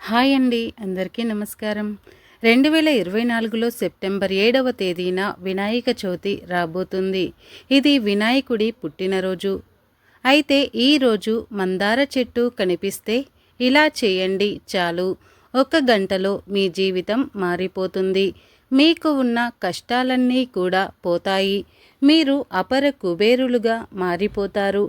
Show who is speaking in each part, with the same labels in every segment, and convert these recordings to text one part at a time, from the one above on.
Speaker 1: Hi అండి అందరికీ నమస్కారం. రెండు వేల ఇరవై నాలుగులో సెప్టెంబర్ ఏడవ తేదీన వినాయక చవితి రాబోతుంది. ఇది వినాయకుడి పుట్టినరోజు. అయితే ఈరోజు మందార చెట్టు కనిపిస్తే ఇలా చేయండి చాలు. ఒక గంటలో మీ జీవితం మారిపోతుంది. మీకు ఉన్న కష్టాలన్నీ కూడా పోతాయి. మీరు అపర కుబేరులుగా మారిపోతారు.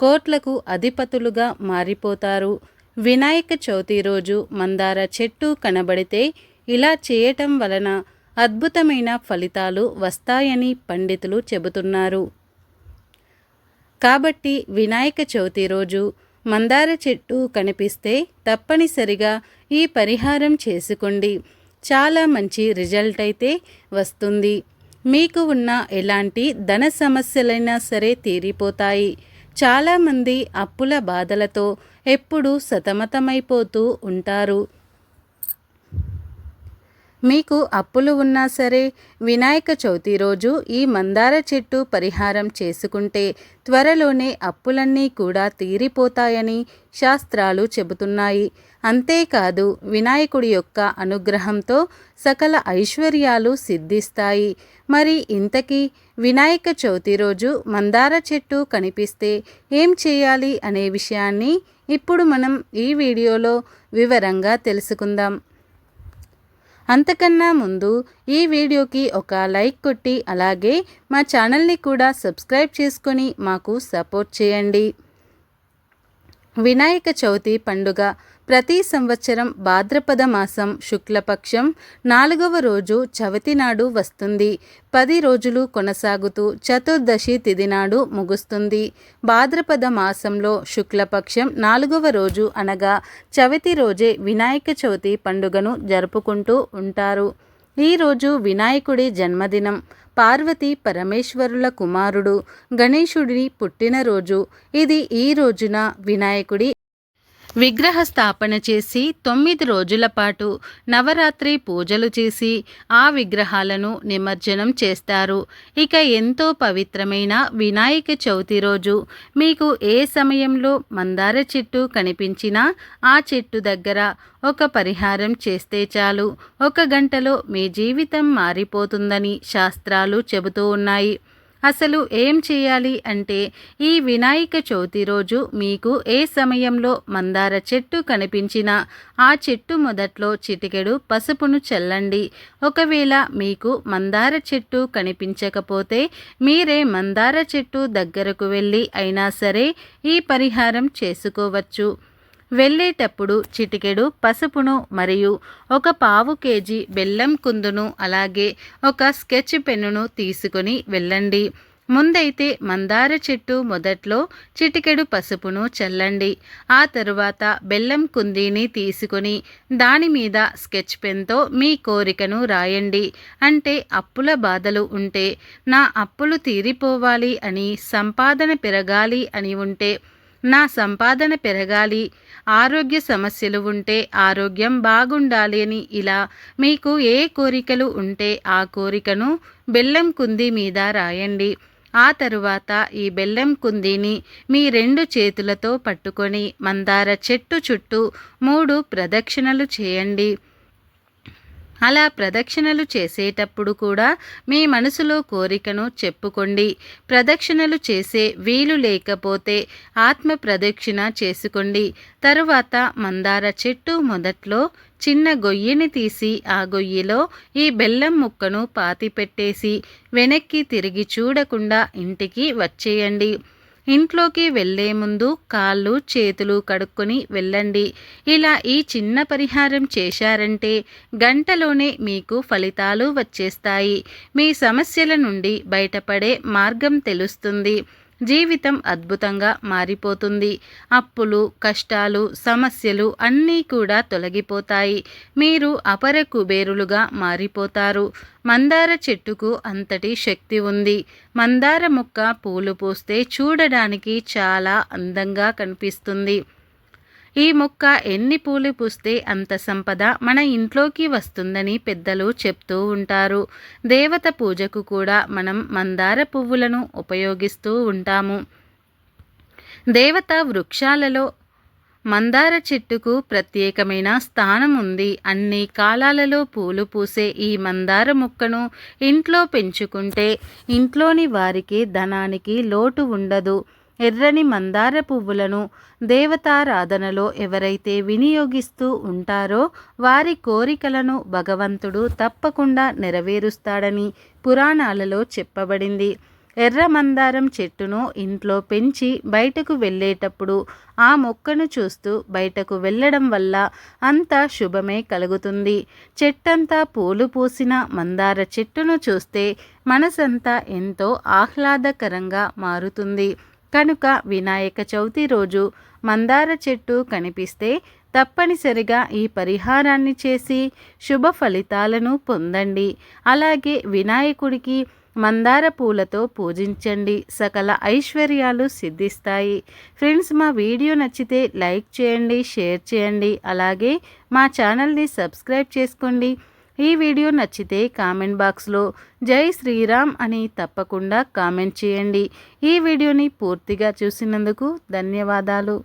Speaker 1: కోట్లకు అధిపతులుగా మారిపోతారు. వినాయక చవితి రోజు మందార చెట్టు కనబడితే ఇలా చేయటం వలన అద్భుతమైన ఫలితాలు వస్తాయని పండితులు చెబుతున్నారు. కాబట్టి వినాయక చవితి రోజు మందార చెట్టు కనిపిస్తే తప్పనిసరిగా ఈ పరిహారం చేసుకోండి. చాలా మంచి రిజల్ట్ అయితే వస్తుంది. మీకు ఉన్న ఎలాంటి ధన సమస్యలైనా సరే తీరిపోతాయి. చాలామంది అప్పుల బాధలతో ఎప్పుడూ సతమతమైపోతూ ఉంటారు. మీకు అప్పులు ఉన్నా సరే వినాయక చవితి రోజు ఈ మందార చెట్టు పరిహారం చేసుకుంటే త్వరలోనే అప్పులన్నీ కూడా తీరిపోతాయని శాస్త్రాలు చెబుతున్నాయి. అంతేకాదు వినాయకుడి యొక్క అనుగ్రహంతో సకల ఐశ్వర్యాలు సిద్ధిస్తాయి. మరి ఇంతకీ వినాయక చవితి రోజు మందార చెట్టు కనిపిస్తే ఏం చేయాలి అనే విషయాన్ని ఇప్పుడు మనం ఈ వీడియోలో వివరంగా తెలుసుకుందాం. అంతకన్నా ముందు ఈ వీడియోకి ఒక లైక్ కొట్టి అలాగే మా ఛానల్ని కూడా సబ్స్క్రైబ్ చేసుకొని మాకు సపోర్ట్ చేయండి. వినాయక చవితి పండుగ ప్రతి సంవత్సరం భాద్రపద మాసం శుక్లపక్షం నాలుగవ రోజు చవితి నాడు వస్తుంది. పది రోజులు కొనసాగుతూ చతుర్దశి తిథి నాడు ముగుస్తుంది. భాద్రపద మాసంలో శుక్లపక్షం నాలుగవ రోజు అనగా చవితి రోజే వినాయక చవితి పండుగను జరుపుకుంటూ ఉంటారు. ఈరోజు వినాయకుడి జన్మదినం. పార్వతి పరమేశ్వరుల కుమారుడు గణేశుడి పుట్టినరోజు ఇది ఈ రోజున వినాయకుడి విగ్రహ స్థాపన చేసి తొమ్మిది రోజుల పాటు నవరాత్రి పూజలు చేసి ఆ విగ్రహాలను నిమజ్జనం చేస్తారు. ఇక ఎంతో పవిత్రమైన వినాయక చవితి రోజు మీకు ఏ సమయంలో మందార చెట్టు కనిపించినా ఆ చెట్టు దగ్గర ఒక పరిహారం చేస్తే చాలు. ఒక గంటలో మీ జీవితం మారిపోతుందని శాస్త్రాలు చెబుతూ ఉన్నాయి. అసలు ఏం చేయాలి అంటే ఈ వినాయక చవితి రోజు మీకు ఏ సమయంలో మందార చెట్టు కనిపించినా ఆ చెట్టు మొదట్లో చిటికెడు పసుపును చల్లండి. ఒకవేళ మీకు మందార చెట్టు కనిపించకపోతే మీరే మందార చెట్టు దగ్గరకు వెళ్ళి అయినా సరే ఈ పరిహారం చేసుకోవచ్చు. వెళ్ళేటప్పుడు చిటికెడు పసుపును మరియు ఒక పావు కేజీ బెల్లం కుందును అలాగే ఒక స్కెచ్ పెన్నును తీసుకొని వెళ్ళండి. ముందైతే మందార చెట్టు మొదట్లో చిటికెడు పసుపును చల్లండి. ఆ తరువాత బెల్లం కుందీని తీసుకొని దాని మీద స్కెచ్ పెన్తో మీ కోరికను రాయండి. అంటే అప్పుల బాధలు ఉంటే నా అప్పులు తీరిపోవాలి అని సంపాదన పెరగాలి అని ఉంటే నా సంపాదన పెరగాలి ఆరోగ్య సమస్యలు ఉంటే ఆరోగ్యం బాగుండాలి అని ఇలా మీకు ఏ కోరికలు ఉంటే ఆ కోరికను బెల్లం కుంది మీద రాయండి. ఆ తరువాత ఈ బెల్లం కుందిని మీ రెండు చేతులతో పట్టుకొని మందార చెట్టు చుట్టూ మూడు ప్రదక్షిణలు చేయండి. అలా ప్రదక్షిణలు చేసేటప్పుడు కూడా మీ మనసులో కోరికను చెప్పుకోండి. ప్రదక్షిణలు చేసే వీలు లేకపోతే ఆత్మ ప్రదక్షిణ చేసుకోండి. తరువాత మందార చెట్టు మొదట్లో చిన్న గొయ్యిని తీసి ఆ గొయ్యిలో ఈ బెల్లం ముక్కను పాతిపెట్టేసి వెనక్కి తిరిగి చూడకుండా ఇంటికి వచ్చేయండి. ఇంట్లోకి వెళ్ళే ముందు కాళ్ళు చేతులు కడుక్కొని వెళ్ళండి. ఇలా ఈ చిన్న పరిహారం చేశారంటే గంటలోనే మీకు ఫలితాలు వచ్చేస్తాయి. మీ సమస్యల నుండి బయటపడే మార్గం తెలుస్తుంది. జీవితం అద్భుతంగా మారిపోతుంది. అప్పులు కష్టాలు సమస్యలు అన్నీ కూడా తొలగిపోతాయి. మీరు అపర కుబేరులుగా మారిపోతారు. మందార చెట్టుకు అంతటి శక్తి ఉంది. మందార మొక్క పూలు పూస్తే చూడడానికి చాలా అందంగా కనిపిస్తుంది. ఈ మొక్క ఎన్ని పూలు పూస్తే అంత సంపద మన ఇంట్లోకి వస్తుందని పెద్దలు చెప్తూ ఉంటారు. దేవత పూజకు కూడా మనం మందార పువ్వులను ఉపయోగిస్తూ ఉంటాము. దేవత వృక్షాలలో మందార చెట్టుకు ప్రత్యేకమైన స్థానం ఉంది. అన్ని కాలాలలో పూలు పూసే ఈ మందార మొక్కను ఇంట్లో పెంచుకుంటే ఇంట్లోని వారికి ధనానికి లోటు ఉండదు. ఎర్రని మందార పువ్వులను దేవతారాధనలో ఎవరైతే వినియోగిస్తూ ఉంటారో వారి కోరికలను భగవంతుడు తప్పకుండా నెరవేరుస్తాడని పురాణాలలో చెప్పబడింది. ఎర్ర మందారం చెట్టును ఇంట్లో పెంచి బయటకు వెళ్ళేటప్పుడు ఆ మొక్కను చూస్తూ బయటకు వెళ్ళడం వల్ల అంతా శుభమే కలుగుతుంది. చెట్టంతా పూలు పూసిన మందార చెట్టును చూస్తే మనసంతా ఎంతో ఆహ్లాదకరంగా మారుతుంది. కనుక వినాయక చవితి రోజు మందార చెట్టు కనిపిస్తే తప్పనిసరిగా ఈ పరిహారాన్ని చేసి శుభ ఫలితాలను పొందండి. అలాగే వినాయకుడికి మందార పూలతో పూజించండి. సకల ఐశ్వర్యాలు సిద్ధిస్తాయి. ఫ్రెండ్స్ మా వీడియో నచ్చితే లైక్ చేయండి షేర్ చేయండి. అలాగే మా ఛానల్ని సబ్స్క్రైబ్ చేసుకోండి. ఈ వీడియో నచ్చితే కామెంట్ బాక్స్లో జై శ్రీరామ్ అని తప్పకుండా కామెంట్ చేయండి. ఈ వీడియోని పూర్తిగా చూసినందుకు ధన్యవాదాలు.